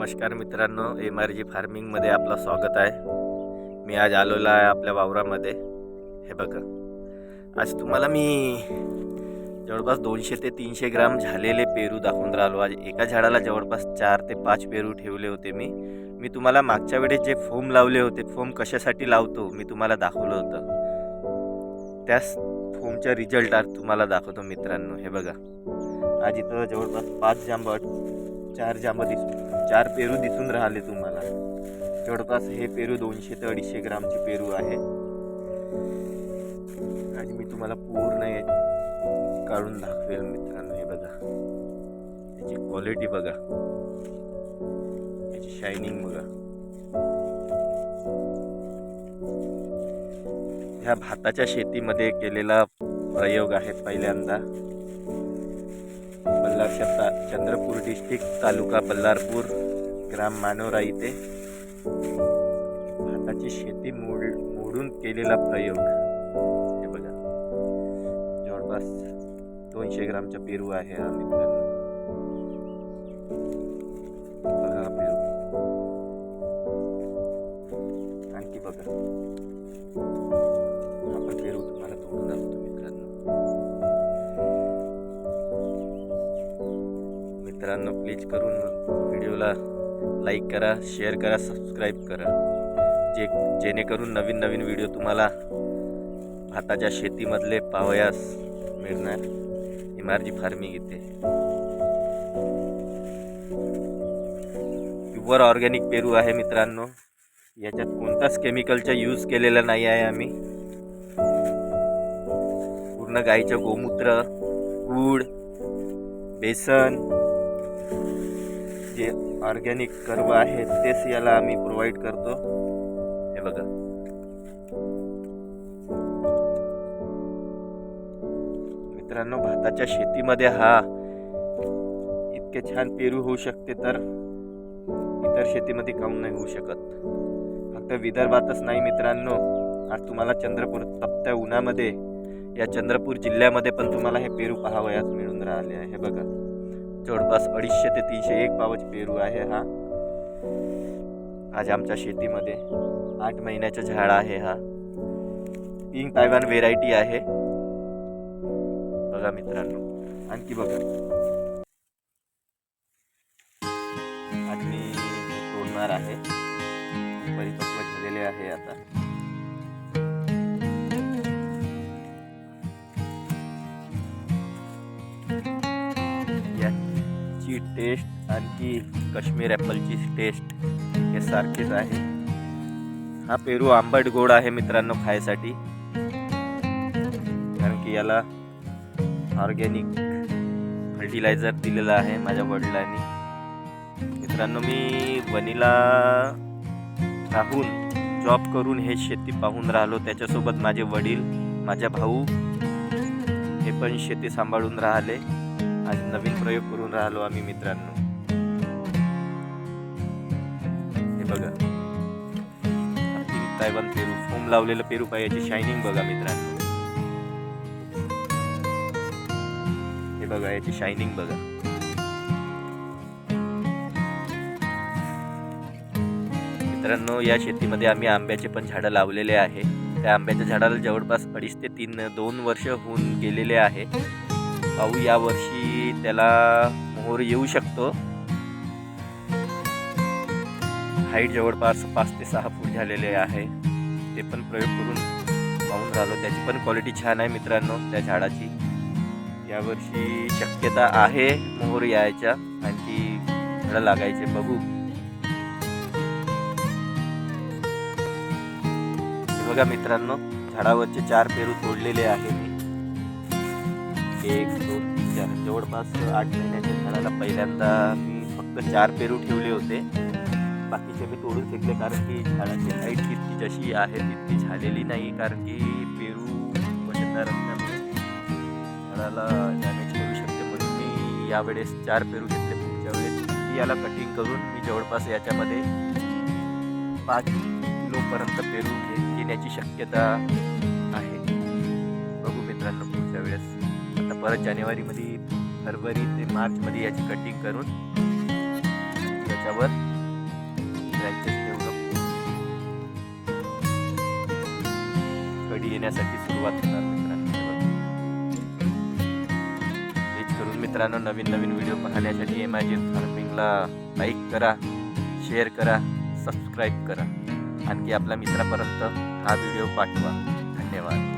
नमस्कार मित्रांनो M R G फार्मिंगमध्ये आपलं स्वागत आहे. मी आज आलेलो आहे आपल्या वावरामध्ये. हे बघा. आज तुम्हाला मी जवळपास दोनशे ते तीनशे ग्राम झालेले पेरू दाखवून राहिलो. आज एका झाडाला जवळपास चार ते पाच पेरू ठेवले होते मी. मी तुम्हाला मागच्या वेळेस जे फोम लावले होते फोम कशासाठी लावतो मी तुम्हाला दाखवलं होतं. त्याच फोमच्या रिझल्ट आज तुम्हाला दाखवतो मित्रांनो. हे बघा. आज इथं जवळपास पाच जांबट चार जांब दिसून चार पेरू दिसून राहिले तुम्हाला. जवळपास हे पेरू दोनशे ते अडीचशे ग्रामचे पेरू आहे. आणि मी तुम्हाला पूर्ण काढून दाखवेल मित्रांनो हे बघा. याची क्वालिटी बघा. याची शायनिंग बघा. ह्या भाताच्या शेतीमध्ये केलेला प्रयोग आहे पहिल्यांदा. बल्लारच्या ता चंद्रपूर डिस्ट्रिक्ट तालुका बल्लारपूर ग्राम मानोरा इथे. भाताची शेती मोड मोडून केलेला प्रयोग. हे बघा. जवळपास दोनशे ग्रामचा पेरू आहे हा मित्रांनो. मित्रांनो प्लीज करून व्हिडिओला लाईक करा शेअर करा सबस्क्राईब करा. जे जेणेकरून नवीन नवीन व्हिडिओ तुम्हाला भाताच्या शेतीमधले पावयास मिळणार. इमारजी फार्मिंग इथे. प्युअर ऑर्गॅनिक पेरू आहे मित्रांनो. याच्यात कोणताच केमिकलचा यूज केलेला नाही आहे आम्ही. पूर्ण गाईचं गोमूत्र गूळ बेसन जे ऑर्गॅनिक कर्व आहे तेच याला आम्ही प्रोव्हाइड करतो. हे बघा. मित्रांनो भाताच्या शेतीमध्ये हा इतके छान पेरू होऊ शकते तर इतर शेतीमध्ये काऊन नाही होऊ शकत. फक्त विदर्भातच नाही मित्रांनो. आज तुम्हाला चंद्रपूर तपत्या उन्हामध्ये या चंद्रपूर जिल्ह्यामध्ये पण तुम्हाला हे पेरू पाहावयास मिळून राहिले आहे. हे बघा. जवळपास अडीचशे ते तीनशे एक पावच पेरू आहे हा. आज आमच्या शेतीमध्ये आठ महिन्याचं झाड आहे हा. पिंक तायवान व्हेरायटी आहे. बघा मित्रांनो आणखी बघा. आज मी तोडणार आहे. परिपक्व झालेले आहे आता. याची टेस्ट आणखी काश्मीर ॲपलची टेस्ट हे सारखेच आहे. हा पेरू आंबट गोड आहे मित्रांनो खायसाठी. कारण की याला ऑर्गॅनिक फर्टिलायझर दिलेलं आहे माझ्या वडिलांनी. मित्रांनो मी वनीला राहून जॉब करून हे शेती पाहून राहिलो. त्याच्यासोबत माझे वडील माझा भाऊ हे पण शेती सांभाळून राहिले. आज नवीन प्रयोग करून राहिलो आम्ही मित्रांनो. हे बघा. पिंक पेरू फोम लावलेलं पेरू पायाची शायनिंग बघा मित्रांनो. हे बघा याची शायनिंग बघा. मित्रांनो या शेतीमध्ये आम्ही आंब्याचे पण झाडं लावलेले आहे. त्या आंब्याच्या झाडाला जवळपास अडीच ते तीन दोन वर्ष होऊन गेलेले आहे. पाहू या वर्षी त्याला मोहर येऊ शकतो. हाईट जवळपास पाच ते सहा फूट झालेले आहे. ते पण प्रयोग करून पाहून राहिलो. त्याची पण क्वालिटी छान आहे मित्रांनो त्या झाडाची. यावर्षी शक्यता आहे मोहर यायच्या. आणखी झाडं लागायचे बघू. बघा मित्रांनो झाडावरचे चार पेरू तोडलेले आहे मी. एक दोन तीन चार. जवळपास आठ महिन्याच्या झाडाला पहिल्यांदा मी फक्त चार पेरू ठेवले होते. बाकीचे मी तोडून फेकले कारण की झाडाची हाईट तितकी जशी आहे तितकी झालेली नाही. कारण की पेरू वजनदार असल्यामुळे झाडाला डॅमेज करू शकते म्हणून मी यावेळेस चार पेरू घेतले. पुढच्या वेळेस याला कटिंग करून मी जवळपास याच्यामध्ये पाच किलोपर्यंत पेरू घे घेण्याची शक्यता परत जानेवारीमध्ये फरवरी ते मार्चमध्ये याची कटिंग करून त्याच्यावर कडी येण्यासाठी सुरुवात होणार मित्रांनो. करून मित्रांनो नवीन नवीन व्हिडिओ पाहण्यासाठी इमॅजिन फार्मिंगला लाईक करा शेअर करा सबस्क्राईब करा. आणखी आपल्या मित्रापर्यंत हा व्हिडिओ पाठवा. धन्यवाद.